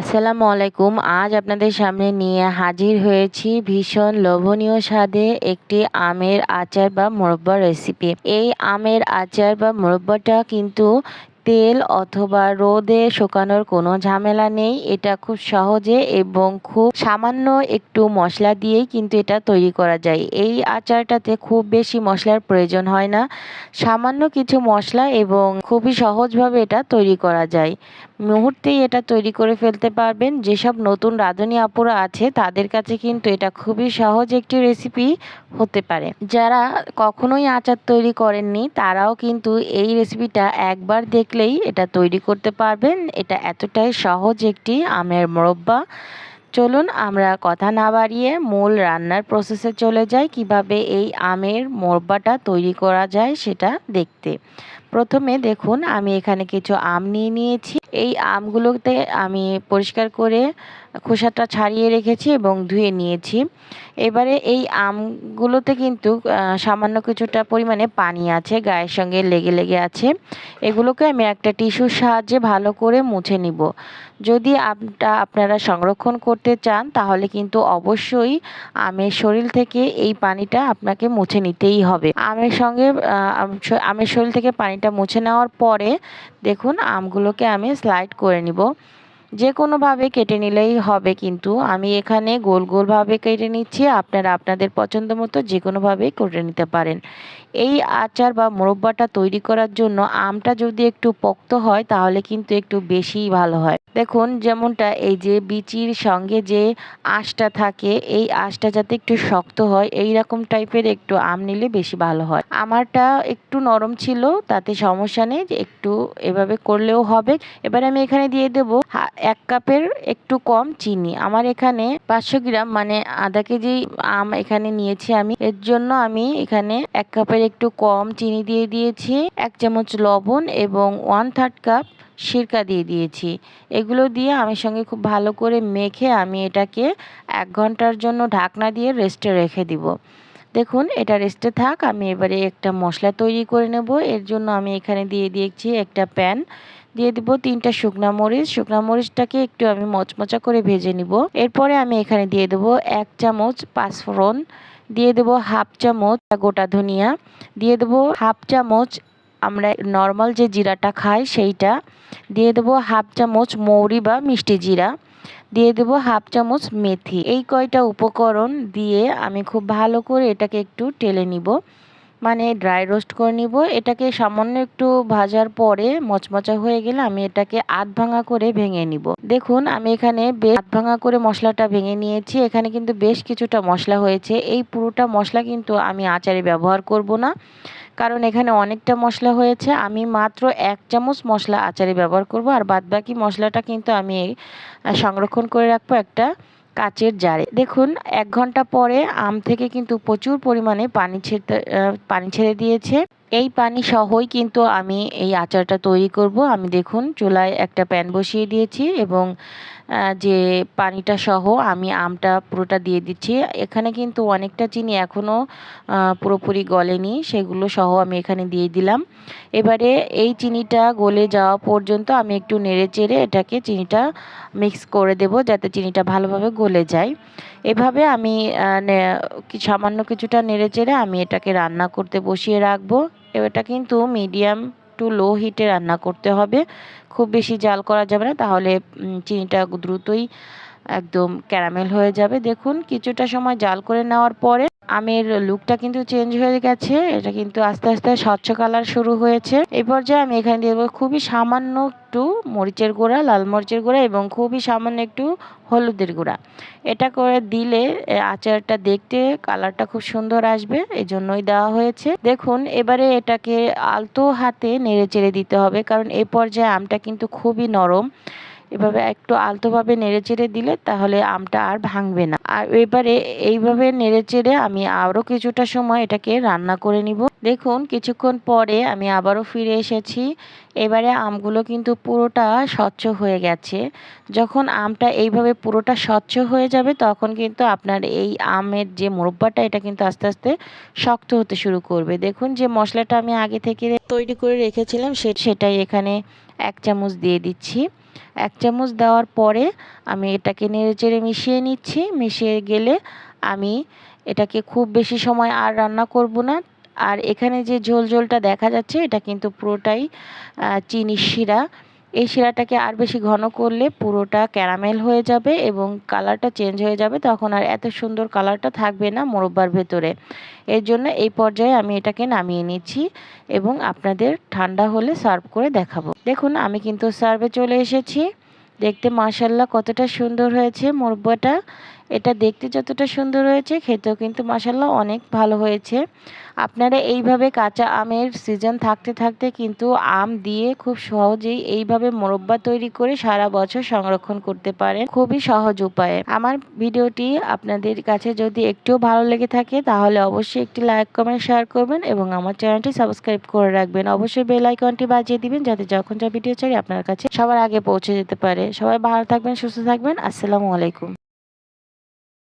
আসসালামু আলাইকুম আজ আপনাদের সামনে নিয়ে হাজির হয়েছি ভীষণ লোভনীয় স্বাদে একটি আমের আচার বা মোরব্বা রেসিপি এই আমের আচার বা মোরব্বাটা কিন্তু তেল অথবা রোদে শুকানোর কোনো ঝামেলা নেই। এটা খুব সহজে এবং খুব সামান্য একটু মশলা দিয়েই কিন্তু এটা তৈরি করা যায়। এই আচারটাতে খুব বেশি মশলার প্রয়োজন হয় না। সামান্য কিছু মশলা এবং খুবই সহজভাবে এটা তৈরি করা যায়। মুহূর্তেই এটা তৈরি করে ফেলতে পারবেন। যেসব নতুন রাঁধুনি আপুরা আছে, তাদের কাছে কিন্তু এটা খুবই সহজ একটি রেসিপি হতে পারে। যারা কখনোই আচার তৈরি করেননি, তারাও কিন্তু এই রেসিপিটা একবার দেখলেই এটা তৈরি করতে পারবেন। এটা এতটাই সহজ একটি আমের মোরব্বা। চলুন আমরা কথা না বাড়িয়ে মূল রান্নার প্রসেসে চলে যাই। কীভাবে এই আমের মোরব্বাটা তৈরি করা যায় সেটা দেখতে। প্রথমে দেখুন, আমি এখানে কিছু আম নিয়ে নিয়েছি। এই আমগুলোতে আমি পরিষ্কার করে খোসাটা ছাড়িয়ে রেখেছি এবং ধুয়ে নিয়েছি। এবারে এই আমগুলোতে কিন্তু সামান্য কিছুটা পরিমাণে পানি আছে, গায়ের সঙ্গে লেগে লেগে আছে। এগুলোকে আমি একটা টিস্যুর সাহায্যে ভালো করে মুছে নিব। যদি আমটা আপনারা সংরক্ষণ করতে চান, তাহলে কিন্তু অবশ্যই আমের শরীর থেকে এই পানিটা আপনাকে মুছে নিতেই হবে। আমের সঙ্গে আমের শরীর থেকে পানিটা মুছে নেওয়ার পরে দেখুন আমগুলোকে আমি স্লাইড করে নিব। যে কোনোভাবে কেটে নিলেই হবে কিন্তু। আমি এখানে গোল গোলভাবে কেটে নিচ্ছি, আপনারা আপনাদের পছন্দ মতো যে কোনোভাবেই কেটে নিতে পারেন। এই আচার বা মোরব্বাটা তৈরি করার জন্য আমটা যদি একটু পোক্ত হয়, তাহলে কিন্তু একটু বেশিই ভালো হয়। দেখুন, যেমনটা এই যে বিচির সঙ্গে যে আঁশটা থাকে, এই আঁশটা যাতে একটু শক্ত হয়, এই রকম টাইপের একটু আম নিলে বেশি ভালো হয়। আমারটা একটু নরম ছিল, তাতে সমস্যা নেই, একটু এভাবে করলেও হবে। এবার আমি এখানে দিয়ে দেব এক কাপের একটু কম চিনি। আমার এখানে পাঁচশো গ্রাম মানে আধা কেজি আম এখানে নিয়েছি আমি। এর জন্য আমি এখানে এক কাপের একটু কম চিনি দিয়ে দিয়েছি, এক চামচ লবণ এবং ওয়ান থার্ড কাপ সিরকা দিয়ে দিয়েছি। এগুলো দিয়ে আমি সঙ্গে খুব ভালো করে মেখে আমি এটাকে এক ঘণ্টার জন্য ঢাকনা দিয়ে রেস্টে রেখে দিব। দেখুন, এটা রেস্টে থাক, আমি এবারে একটা মশলা তৈরি করে নেব। এর জন্য আমি এখানে দিয়ে দিয়েছি একটা প্যান দিয়ে দিব তিনটা শুকনা মরিচ। শুকনা মরিচটাকে একটু আমি মচমচা করে ভেজে নিব। এরপরে আমি এখানে দিয়ে দেবো এক চামচ পাঁচফোড়ন। দিয়ে দেবো হাফ চামচ গোটা ধনিয়া। দিয়ে দেবো হাফ চামচ আমরা নর্মাল যে জিরাটা খাই সেইটা। দিয়ে দেবো হাফ চামচ মৌরি বা মিষ্টি জিরা। দিয়ে দেবো হাফ চামচ মেথি। এই কয়টা উপকরণ দিয়ে আমি খুব ভালো করে এটাকে একটু টেলে নিব। মানে ড্রাই রোস্ট করে নিব। এটাকে সামান্য একটু ভাজার পরে মচমচা হয়ে গেলে আমি এটাকে আধ ভাঙা করে ভেঙে নিব। দেখুন, আমি এখানে বেশ আধ ভাঙা করে মশলাটা ভেঙে নিয়েছি। এখানে কিন্তু বেশ কিছুটা মশলা হয়েছে। এই পুরোটা মশলা কিন্তু আমি আচারে ব্যবহার করব না, কারণ এখানে অনেকটা মশলা হয়েছে। আমি মাত্র এক চামচ মশলা আচারে ব্যবহার করব, আর বাদবাকি মশলাটা কিন্তু আমি সংরক্ষণ করে রাখব একটা কাচের জারে। দেখুন, এক ঘণ্টা পরে আম থেকে কিন্তু প্রচুর পরিমাণে পানি ছেড়ে পানি ছেড়ে দিয়েছে। এই পানি সহই কিন্তু আমি এই আচারটা তৈরি করব। আমি দেখুন, চুলায় একটা প্যান বসিয়ে দিয়েছি এবং যে পানিটা সহ আমি আমটা পুরোটা দিয়ে দিচ্ছি। এখানে কিন্তু অনেকটা চিনি এখনও পুরোপুরি গলেনি। সেগুলো সহ আমি এখানে দিয়ে দিলাম। এবারে এই চিনিটা গলে যাওয়া পর্যন্ত আমি একটু নেড়ে চেড়ে এটাকে চিনিটা মিক্স করে দেব যাতে চিনিটা ভালোভাবে গলে যায়। এভাবে আমি সামান্য কিছুটা নেড়ে চেড়ে আমি এটাকে রান্না করতে বসিয়ে রাখব। এটা কিন্তু মিডিয়াম টু লো হিটে রান্না করতে হবে। খুব বেশি জাল করা যাবে না, তাহলে চিনিটা দ্রুতই একদম ক্যারামেল হয়ে যাবে। দেখুন, কিছুটা সময় জাল করে নেওয়ার পরে আমের লুকটা কিন্তু চেঞ্জ হয়ে গেছে। এটা কিন্তু আস্তে আস্তে স্বচ্ছ কালার শুরু হয়েছে। এই পর্যায়ে আমি এখানে দিয়ে দেবো খুবই সামান্য একটু মরিচের গুঁড়া, লাল মরিচের গুঁড়া এবং খুবই সামান্য একটু হলুদের গুঁড়া। এটা করে দিলে আচারটা দেখতে কালারটা খুব সুন্দর আসবে। এই জন্যই দেওয়া হয়েছে। দেখুন, এবারে এটাকে আলতো হাতে নেড়ে চেড়ে দিতে হবে কারণ এই পর্যায়ে আমটা কিন্তু খুবই নরম। এভাবে একটু আলতোভাবে নেড়ে চেড়ে দিলে তাহলে আমটা আর ভাঙবে না। আর এবারে এইভাবে নেড়ে চেড়ে আমি আরও কিছুটা সময় এটাকে রান্না করে নিব। দেখুন, কিছুক্ষণ পরে আমি আবারও ফিরে এসেছি। এবারে আমগুলো কিন্তু পুরোটা স্বচ্ছ হয়ে গেছে। যখন আমটা এইভাবে পুরোটা স্বচ্ছ হয়ে যাবে, তখন কিন্তু আপনার এই আমের যে মুরব্বাটা, এটা কিন্তু আস্তে আস্তে শক্ত হতে শুরু করবে। দেখুন যে মশলাটা আমি আগে থেকে তৈরি করে রেখেছিলাম সেটাই এখানে এক চামচ দিয়ে দিচ্ছি। এক চামচ দেওয়ার পরে আমি এটাকে নেড়েচেড়ে মিশিয়ে নিচ্ছি। মিশিয়ে গেলে আমি এটাকে খুব বেশি সময় আর রান্না করব না। আর এখানে যে ঝোল ঝোলটা দেখা যাচ্ছে, এটা কিন্তু পুরোটাই চিনি শিরা। এই শিরাটাকে আর বেশি ঘন করলে পুরোটা ক্যারামেল হয়ে যাবে এবং কালারটা চেঞ্জ হয়ে যাবে, তখন আর এত সুন্দর কালারটা থাকবে না মোরব্বার ভেতরে। এর জন্য এই পর্যায়ে আমি এটাকে নামিয়ে নিচ্ছি এবং আপনাদের ঠান্ডা হলে সার্ভ করে দেখাবো। দেখুন, আমি কিন্তু সার্ভে চলে এসেছি। দেখতে মাশাল্লাহ কতটা সুন্দর হয়েছে মোরব্বাটা। এটা দেখতে যতটা সুন্দর হয়েছে, খেতেও কিন্তু মাসাল্লাহ অনেক ভালো হয়েছে। আপনারা এইভাবে কাঁচা আমের সিজন থাকতে থাকতে কিন্তু আম দিয়ে খুব সহজেই এইভাবে মোরব্বা তৈরি করে সারা বছর সংরক্ষণ করতে পারেন। খুবই সহজ উপায়ে। আমার ভিডিওটি আপনাদের কাছে যদি একটুও ভালো লেগে থাকে, তাহলে অবশ্যই একটি লাইক, কমেন্ট শেয়ার করবেন এবং আমার চ্যানেলটি সাবস্ক্রাইব করে রাখবেন। অবশ্যই বেল আইকনটি বাজিয়ে দিবেন যাতে যখন যা ভিডিও চাই আপনার কাছে সবার আগে পৌঁছে যেতে পারে। সবাই ভালো থাকবেন, সুস্থ থাকবেন। আসসালামু আলাইকুম।